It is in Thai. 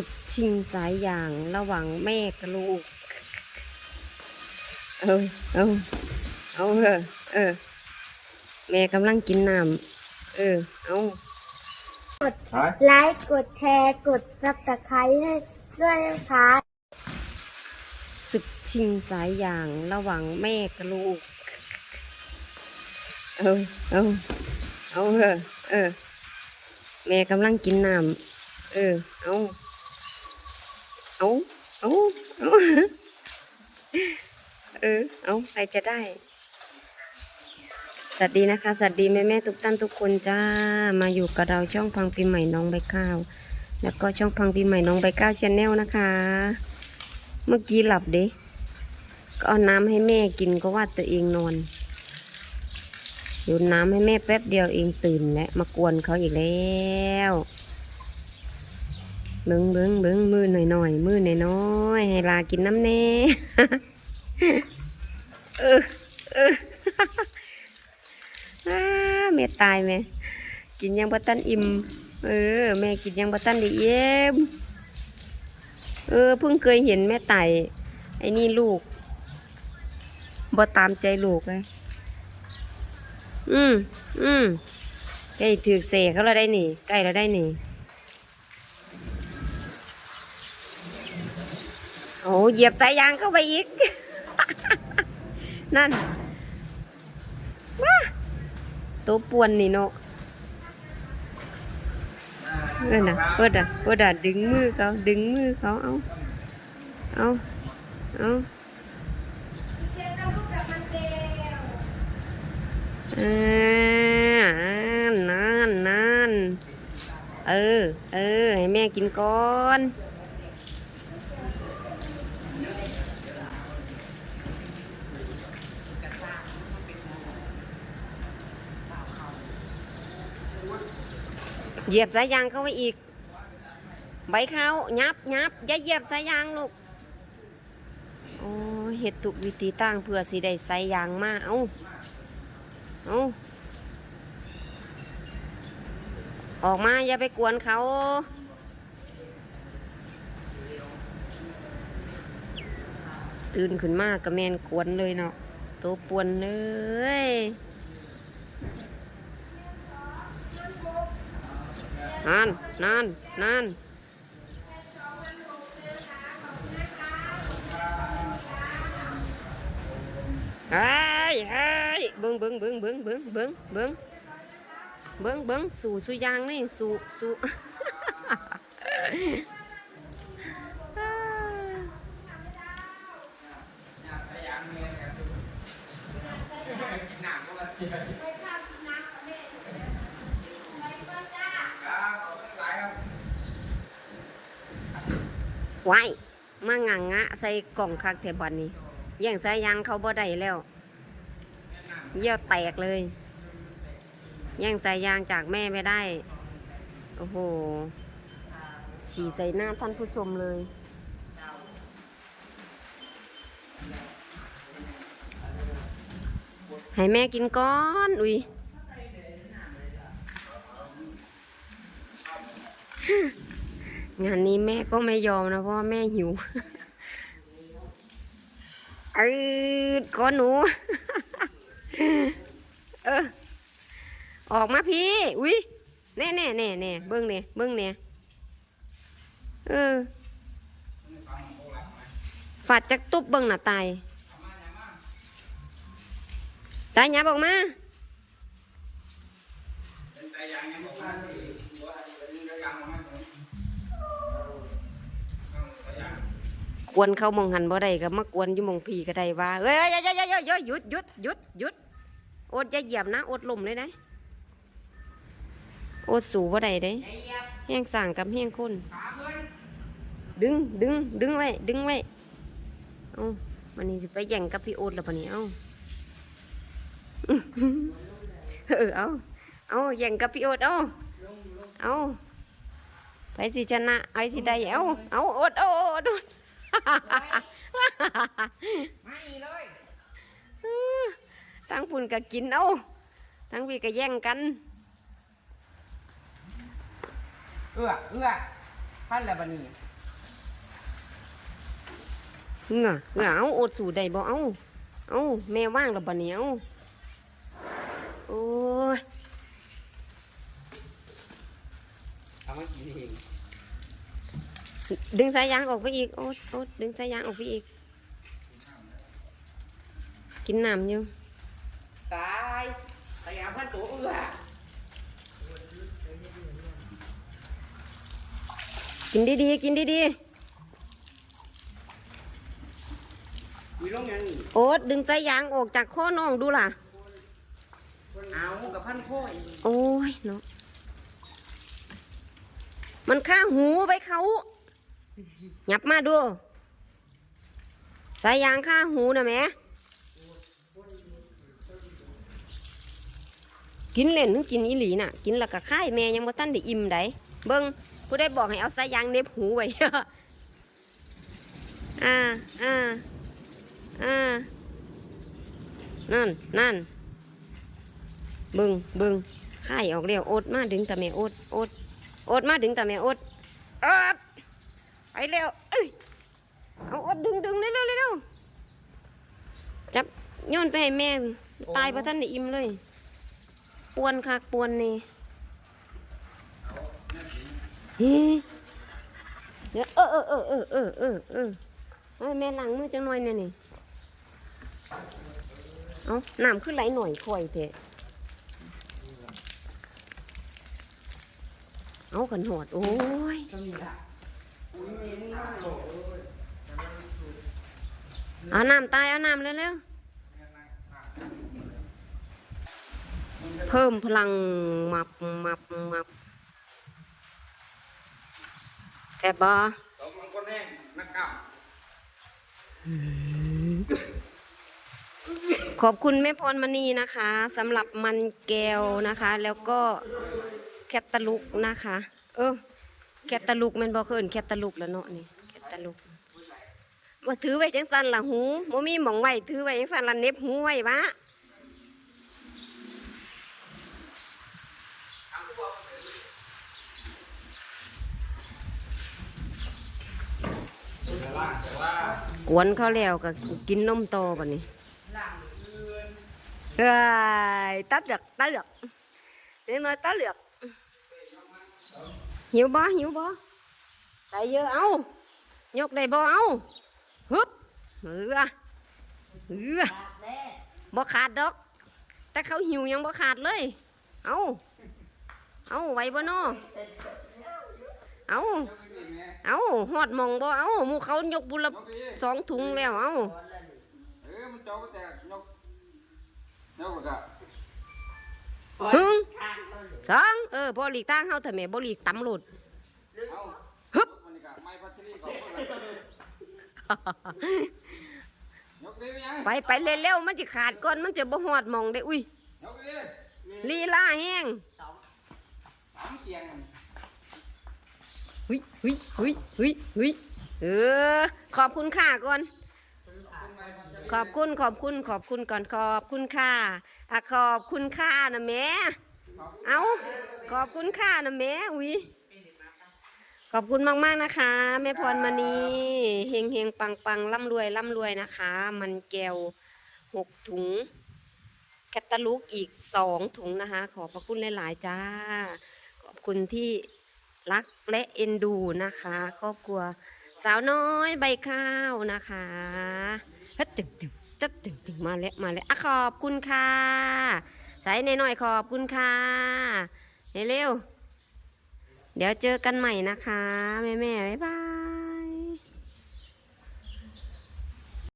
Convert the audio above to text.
ศึกชิงสายอย่างระหว่างแม่กับลูก เออเอาเอาเออเออ แม่กำลังกินน้ำเออ เอาไลค์กดแชร์กดซับสไครต์ให้ด้วยนะคะศึกชิงสายอย่างระหว่างแม่กับลูก เออเอาเอาเออเออ แม่กำลังกินน้ำเออ เอา เอาเอาเอาเออ เอาใครจะได้ สวัสดีนะคะ สวัสดีแม่แม่ทุกท่านทุกคนจ้า มาอยู่กับเราช่องพังปีใหม่น้องใบข้าว แล้วก็ช่องพังปีใหม่น้องใบข้าวชาแนลนะคะ เมื่อกี้หลับเด้ก็เอาน้ำให้แม่กินก็ว่าตัวเองนอนโยนน้ำให้แม่แป๊บเดียวเองตื่นแล้วมากวนเขาอีกแล้ว เบิ้งเบิ้งเบิ้งมือหน่อยหน่อยมือหน่อยน้อยให้ลากินน้ำแน่เออเออแม่ตายแม่กินยังบ่ทันอิ่มเออ แม่กินยังบ่ทันได้เยี่ยมเออเพิ่งเคยเห็นแม่ไต่ไอ้นี่ลูกบ่ตามใจลูกเลยอืมอืมใกล้ถือเสกเขาแล้วได้นี่ใกล้แล้วได้นี่ อ้เหยียบสายยางเข้าไปอีก นั่นตัวป่วนนี่เนาะเออนะเปิดอะเปิดอะดึงมือเขาดึงมือเขาเอาเอาเอาอ่านั่นนั่นเออ เออ ให้แม่กินก่อน เหยียบสายยางเข้าไปอีก ใบเขายับยับอย่าเหยียบสายยางลูก โอ้เห็ดตุกวิธีตั้งเพื่อสิได้สายยางมาเอาเอาออกมาอย่าไปกวนเขาตื่นขึ้นมากระแมนกวนเลยเนาะตัวปวนเลย นั่นนั่นนั่นเฮ้ยเฮ้ยเบิ้งเบิ้งเบิ้งเบิ้งเบิ้งเบิ้งเบิ้งเบิ้งเบิ้งสู่สุยางนี่สู่สู่ ไว้มางางงะใส่กล่องคักเทบอนนี้ย่งสายยางเขาบ่ได้แล้ว เยี่ยวแตกเลยย่งสายยางจากแม่ไม่ได้ โอ้โห ฉี่ใส่หน้าท่านผู้ชมเลยให้แม่กินก้อน อุ้ย งานนี้แม่ก็ไม่ยอมนะ เพราะแม่หิวเออก้อนหนู เออ ออกมาพี่ อุ้ยแน่แน่แน่แน่เบิ้งเนี่ยเบิ้งเนี่ยเออฝาดจากตุ๊บเบิ้งหน้าตาย ตายหยับออกมา วนเขามองหันบ่ได้ก็มากวนอยู่มองพีก็ได้ว่าเอ้ยเอ้ยเอ้ยเอ้ยเอ้ยยหยุดหยุดหยุดหยุดอดอย่าเหยียบนะอดลมเลยนะอดสูบ่ได้เด้แห้งสั่งกับแห้งคนดึงดึงดึงไว้ดึงไว้เอ้ามันนี่จะไปแย่งกับพี่โอ๊ตแล้วปะเนี่ยเอ้าเออเอาเอาแย่งกับพี่โอ๊ตเอาเอาไปสิชนะไอ้สิได้เอาเอาอดเอาอดอด ทั้งปุ่นก็กินเอาทั้งวีก็แย่งกัน เอื้อเอื้อพันแล้วบันี้เหงาเหงาเอาอดสู่ได้บ่เอาเอาแม่ว่างแล้วบันนี้เอาโอ้ยเอามากินเอง ดึงสายยางออกไปอีก โอ๊ตโอ๊ตดึงสายยางออกไปอีก กินน้ำอยู่ ตายตายามพันตัวเอื้อกินดีๆ กินดีมีลงยังนี่ๆโอ๊ตดึงสายยางออกจากข้อน้องดูล่ะ เอากับพันพ่อยโอ้ยเนาะมันข้างหูไปเขา หยับมาดู สายยางข้าหูนะแม่กินเล่นนึงกินอีหลีน่ะ กินแล้วก็ค่ายแม่ยังบ่ทันได้อิ่มไดเบิ่งผู้ได้บอกให้เอาสายยางเน็บหูไว้อ่าอ่าอ่านั่นนั่นเบึงบึงไข่ออกเรียวอดมาดึงตาแม่อดอดอดมาดึงตาแม่อดอด เร็วเอ้ยเอาอดดึงดึงเร็วเร็วเร็วจับโยนไปให้แม่ตายเพราะท่านอิ่มเลย ปวนคักปวนนี่เฮ้ยเดี๋ยวเออเออเออเออเออเออเออเอาให้แม่ล้างมือจังหน่อยเนี่ยนี่เอาน้ำขึ้นไหลหน่อยค่อยเถอะเอากันหอด โอ้ย เอาน้ำตายเอาน้ำเร็วๆเพิ่มพลังมับมับมับแต่บอตกมันก็แน่นักเก่าขอบคุณแม่พรมณีนะคะสำหรับมันแก้วนะคะ แล้วก็แคตตาลุกนะคะ เออ แคตตาลุกแมันบอกเคินแคตตาลุกแล้วเนาะนี่แคตตาลุกว่าถือไว้จังสันละหูบ่มีหมองไว้ถือไว้จังสันละเน็บหูไว้วะกวนเขาแล้วก็กินนมโตบัดนี้เฮ้ยตาเหลือกตาเหลือกเด็กน้อยตาเหลือก หิวบ่หิวบ่ใส่เยอะเอายกได้บ่เอาฮึบเหือเหือบ่ขาดดอก แต่เขาหิวยังบ่ขาดเลย เอาเอาไหวบ่นอเอาเอาหอดมองบ่เอาหมูเขายกบุละสองถุงแล้วเอาเออมันจอแต่ยกยกแล้วก็ สองเออบ่หลีกทางเฮาถ้าแม่บ่หลีกตำหลุดฮึบไม่พัชรีเขายกได้ไหมยังไปไปเร็วๆมันจะขาดก่อนมันจะบ่หอดมองได้อุ้ยลีลาแห้งหุยหุยหุยหุยหุยเออ ขอบคุณค่าก่อน ขอบคุณขอบคุณขอบคุณก่อนขอบคุณค่าอะขอบคุณค่านะแม่ เอาขอบคุณค่านะแม่อุ้ยขอบคุณมากๆนะคะ แม่พรมณีเฮงเฮงปังปังร่ำรวยร่ำรวยนะคะ มันแก้วหกถุงแคตตาลูกอีกสองถุงนะคะ ขอบพระคุณหลาย ๆ จ้า ขอบคุณที่รักและเอ็นดูนะคะครอบครัวสาวน้อยใบข้าวนะคะฮึดจึงจึงจัดจึงจึงมาแล้วมาแล้วอะขอบคุณค่ะ ใส่ในหน่อยๆขอบคุณค่ะเร็ว เดี๋ยวเจอกันใหม่นะคะ แม่แม่บ๊ายบาย